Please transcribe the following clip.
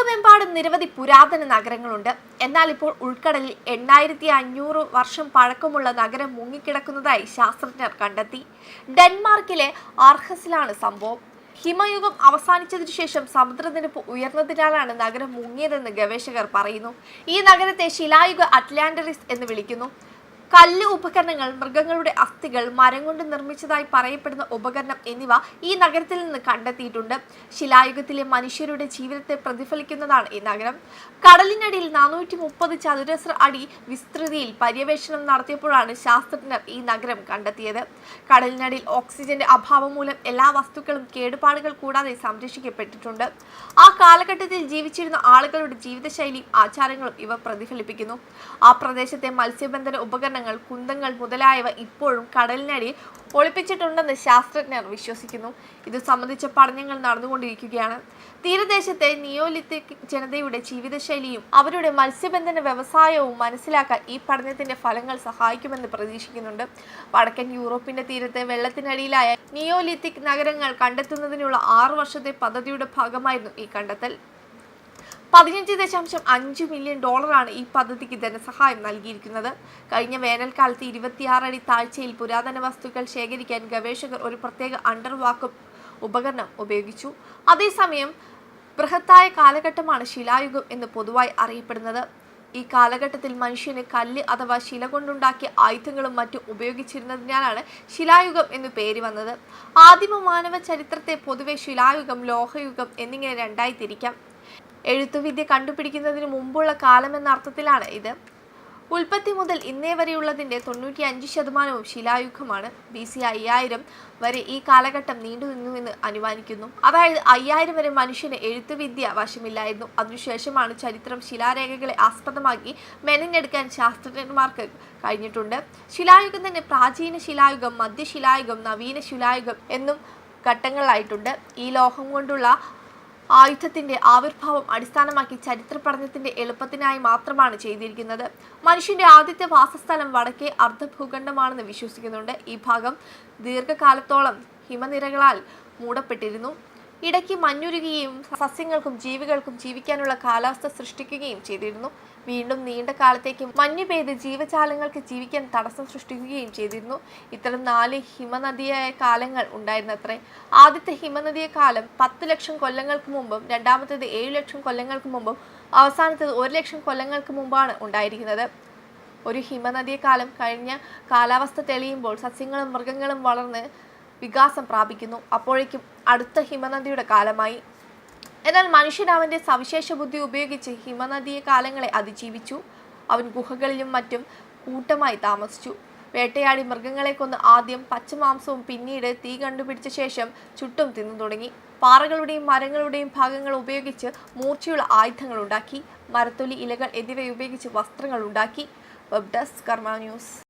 ലോകമെമ്പാടും നിരവധി പുരാതന നഗരങ്ങളുണ്ട്. എന്നാൽ ഇപ്പോൾ ഉൾക്കടലിൽ എണ്ണായിരത്തി അഞ്ഞൂറ് വർഷം പഴക്കമുള്ള നഗരം മുങ്ങിക്കിടക്കുന്നതായി ശാസ്ത്രജ്ഞർ കണ്ടെത്തി. ഡെൻമാർക്കിലെ ആർഹസിലാണ് സംഭവം. ഹിമയുഗം അവസാനിച്ചതിനു ശേഷം സമുദ്രനിരപ്പ് ഉയർന്നതിനാലാണ് നഗരം മുങ്ങിയതെന്ന് ഗവേഷകർ പറയുന്നു. ഈ നഗരത്തെ ശിലായുഗ അറ്റ്ലാന്ററിസ് എന്ന് വിളിക്കുന്നു. കല്ല് ഉപകരണങ്ങൾ മൃഗങ്ങളുടെ അസ്ഥികൾ മരം കൊണ്ട് നിർമ്മിച്ചതായി പറയപ്പെടുന്ന ഉപകരണം എന്നിവ ഈ നഗരത്തിൽ നിന്ന് കണ്ടെത്തിയിട്ടുണ്ട്. ശിലായുഗത്തിലെ മനുഷ്യരുടെ ജീവിതത്തെ പ്രതിഫലിക്കുന്നതാണ് ഈ നഗരം. കടലിനടിയിൽ നാനൂറ്റി മുപ്പത് ചതുരശ്ര അടി വിസ്തൃതിയിൽ പര്യവേഷണം നടത്തിയപ്പോഴാണ് ശാസ്ത്രജ്ഞർ ഈ നഗരം കണ്ടെത്തിയത്. കടലിനടിയിൽ ഓക്സിജന്റെ അഭാവം മൂലം എല്ലാ വസ്തുക്കളും കേടുപാടുകൾ കൂടാതെ സംരക്ഷിക്കപ്പെട്ടിട്ടുണ്ട്. ആ കാലഘട്ടത്തിൽ ജീവിച്ചിരുന്ന ആളുകളുടെ ജീവിതശൈലിയും ആചാരങ്ങളും ഇവ പ്രതിഫലിപ്പിക്കുന്നു. ആ പ്രദേശത്തെ മത്സ്യബന്ധന ഉപകരണങ്ങൾ കുന്തങ്ങൾ മുതലായവ ഇപ്പോഴും കടലിനടിയിൽ ഒളിപ്പിച്ചിട്ടുണ്ടെന്ന് ശാസ്ത്രജ്ഞർ വിശ്വസിക്കുന്നു. ഇത് സംബന്ധിച്ച പഠനങ്ങൾ നടന്നുകൊണ്ടിരിക്കുകയാണ്. തീരദേശത്തെ നിയോലിത്തിക് ജനതയുടെ ജീവിതശൈലിയും അവരുടെ മത്സ്യബന്ധന വ്യവസായവും മനസ്സിലാക്കാൻ ഈ പഠനത്തിന്റെ ഫലങ്ങൾ സഹായിക്കുമെന്ന് പ്രതീക്ഷിക്കുന്നുണ്ട്. വടക്കൻ യൂറോപ്പിന്റെ തീരത്തെ വെള്ളത്തിനടിയിലായ നിയോലിത്തിക് നഗരങ്ങൾ കണ്ടെത്തുന്നതിനുള്ള ആറു വർഷത്തെ പദ്ധതിയുടെ ഭാഗമായിരുന്നു ഈ കണ്ടെത്തൽ. പതിനഞ്ച് ദശാംശം അഞ്ച് മില്യൺ ഡോളറാണ് ഈ പദ്ധതിക്ക് ധനസഹായം നൽകിയിരിക്കുന്നത്. കഴിഞ്ഞ വേനൽക്കാലത്ത് ഇരുപത്തിയാറ് അടി താഴ്ചയിൽ പുരാതന വസ്തുക്കൾ ശേഖരിക്കാൻ ഗവേഷകർ ഒരു പ്രത്യേക അണ്ടർ വാക്വം ഉപകരണം ഉപയോഗിച്ചു. അതേസമയം ബൃഹത്തായ കാലഘട്ടമാണ് ശിലായുഗം എന്ന് പൊതുവായി അറിയപ്പെടുന്നത്. ഈ കാലഘട്ടത്തിൽ മനുഷ്യന് കല്ല് അഥവാ ശില കൊണ്ടുണ്ടാക്കിയ ആയുധങ്ങളും മറ്റും ഉപയോഗിച്ചിരുന്നതിനാലാണ് ശിലായുഗം എന്ന് പേര് വന്നത്. ആദിമ മാനവ ചരിത്രത്തെ പൊതുവെ ശിലായുഗം ലോഹയുഗം എന്നിങ്ങനെ രണ്ടായി തിരിക്കാം. എഴുത്തുവിദ്യ കണ്ടുപിടിക്കുന്നതിന് മുമ്പുള്ള കാലമെന്ന അർത്ഥത്തിലാണ് ഇത്. ഉൽപ്പത്തി മുതൽ ഇന്നേ വരെയുള്ളതിന്റെ തൊണ്ണൂറ്റി അഞ്ച് ശതമാനവും ശിലായുഗമാണ്. ബി സി അയ്യായിരം വരെ ഈ കാലഘട്ടം നീണ്ടു നിന്നുവെന്ന് അനുമാനിക്കുന്നു. അതായത് അയ്യായിരം വരെ മനുഷ്യന് എഴുത്തുവിദ്യ വശമില്ലായിരുന്നു അതിനുശേഷമാണ് ചരിത്രം ശിലാരേഖകളെ ആസ്പദമാക്കി മെനഞ്ഞെടുക്കാൻ ശാസ്ത്രജ്ഞന്മാർക്ക് കഴിഞ്ഞിട്ടുണ്ട്. ശിലായുഗം തന്നെ പ്രാചീന ശിലായുഗം മധ്യശിലായുഗം നവീന ശിലായുഗം എന്നും ഘട്ടങ്ങളിലായിട്ടുണ്ട് ഈ ലോഹം കൊണ്ടുള്ള ആയുധത്തിന്റെ ആവിർഭാവം അടിസ്ഥാനമാക്കി ചരിത്ര പഠനത്തിന്റെ എളുപ്പത്തിനായി മാത്രമാണ് ചെയ്തിരിക്കുന്നത്. മനുഷ്യന്റെ ആദ്യത്തെ വാസസ്ഥലം വടക്കേ അർദ്ധഭൂഖണ്ഡമാണെന്ന് വിശ്വസിക്കുന്നുണ്ട്. ഈ ഭാഗം ദീർഘകാലത്തോളം ഹിമനിരകളാൽ മൂടപ്പെട്ടിരുന്നു. ഇടയ്ക്ക് മഞ്ഞുരുകയും സസ്യങ്ങൾക്കും ജീവികൾക്കും ജീവിക്കാനുള്ള കാലാവസ്ഥ സൃഷ്ടിക്കുകയും ചെയ്തിരുന്നു. വീണ്ടും നീണ്ട കാലത്തേക്ക് മഞ്ഞു പെയ്ത് ജീവജാലങ്ങൾക്ക് ജീവിക്കാൻ തടസ്സം സൃഷ്ടിക്കുകയും ചെയ്തിരുന്നു. ഇത്തരം നാല് ഹിമനദിയായ കാലങ്ങൾ ഉണ്ടായിരുന്നത്രേ. ആദ്യത്തെ ഹിമനദിയ കാലം പത്ത് ലക്ഷം കൊല്ലങ്ങൾക്ക് മുമ്പും രണ്ടാമത്തേത് ഏഴ് ലക്ഷം കൊല്ലങ്ങൾക്ക് മുമ്പും അവസാനത്തേത് ഒരു ലക്ഷം കൊല്ലങ്ങൾക്ക് മുമ്പാണ് ഉണ്ടായിരിക്കുന്നത്. ഒരു ഹിമനദിയ കാലം കഴിഞ്ഞ കാലാവസ്ഥ തെളിയുമ്പോൾ സസ്യങ്ങളും മൃഗങ്ങളും വളർന്ന് വികാസം പ്രാപിക്കുന്നു. അപ്പോഴേക്കും അടുത്ത ഹിമനദിയുടെ കാലമായി. എന്നാൽ മനുഷ്യൻ അവന്റെ സവിശേഷ ബുദ്ധി ഉപയോഗിച്ച് ഹിമനദിയ കാലങ്ങളെ അതിജീവിച്ചു. അവൻ ഗുഹകളിലും മറ്റും കൂട്ടമായി താമസിച്ചു. വേട്ടയാടി മൃഗങ്ങളെ കൊന്ന് ആദ്യം പച്ചമാംസവും പിന്നീട് തീ കണ്ടുപിടിച്ച ശേഷം ചുട്ടും തിന്നു തുടങ്ങി. പാറകളുടെയും മരങ്ങളുടെയും ഭാഗങ്ങൾ ഉപയോഗിച്ച് മൂർച്ചയുള്ള ആയുധങ്ങൾ ഉണ്ടാക്കി. മരത്തൊലി ഇലകൾ എന്നിവ ഉപയോഗിച്ച് വസ്ത്രങ്ങൾ ഉണ്ടാക്കി. വെബ് ഡെസ്ക് കർമ്മ ന്യൂസ്